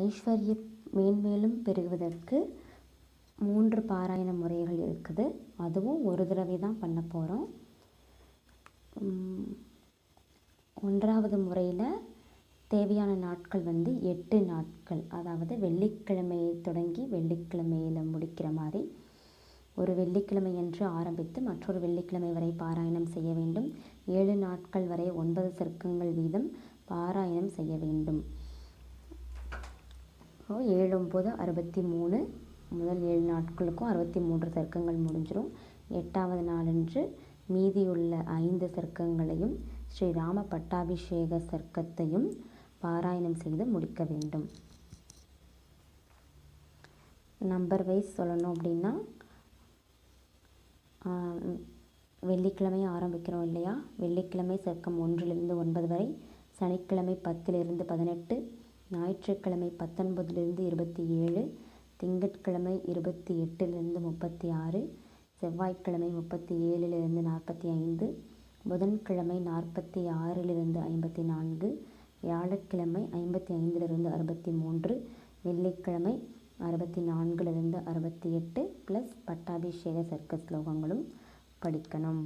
ஐஸ்வர்ய மேன்மேலும் பெருகுவதற்கு மூன்று பாராயண முறைகள் இருக்குது. அதுவும் ஒரு தடவை தான் பண்ண போகிறோம் ஒன்றாவது முறையில் தேவையான நாட்கள் வந்து எட்டு நாட்கள். அதாவது வெள்ளிக்கிழமையை தொடங்கி வெள்ளிக்கிழமையில் முடிக்கிற மாதிரி ஒரு வெள்ளிக்கிழமை என்று ஆரம்பித்து மற்றொரு வெள்ளிக்கிழமை வரை பாராயணம் செய்ய வேண்டும். ஏழு நாட்கள் வரை ஒன்பது சர்க்கங்கள் வீதம் பாராயணம் செய்ய வேண்டும். ஏழு ஒம்பது அறுபத்தி மூணு முதல் ஏழு நாட்களுக்கும் அறுபத்தி மூன்று சர்க்கங்கள் முடிஞ்சிடும் எட்டாவது நாளன்று மீதியுள்ள ஐந்து சர்க்கங்களையும் ஸ்ரீராம பட்டாபிஷேக சர்க்கத்தையும் பாராயணம் செய்து முடிக்க வேண்டும். நம்பர் வைஸ் சொல்லணும் அப்படின்னா வெள்ளிக்கிழமை ஆரம்பிக்கிறோம் இல்லையா? வெள்ளிக்கிழமை சர்க்கம் ஒன்றிலிருந்து ஒன்பது வரை சனிக்கிழமை பத்திலிருந்து பதினெட்டு ஞாயிற்றுக்கிழமை பத்தொன்பதிலிருந்து இருபத்தி ஏழு திங்கட்கிழமை இருபத்தி எட்டிலிருந்து முப்பத்தி ஆறு செவ்வாய்க்கிழமை முப்பத்தி ஏழுலேருந்து நாற்பத்தி ஐந்து புதன்கிழமை நாற்பத்தி ஆறிலிருந்து ஐம்பத்தி நான்கு வியாழக்கிழமை ஐம்பத்தி ஐந்திலிருந்து அறுபத்தி மூன்று வெள்ளிக்கிழமை அறுபத்தி நான்கிலிருந்து அறுபத்தி எட்டு ப்ளஸ் பட்டாபிஷேக சர்க்க ஸ்லோகங்களும் படிக்கணும்.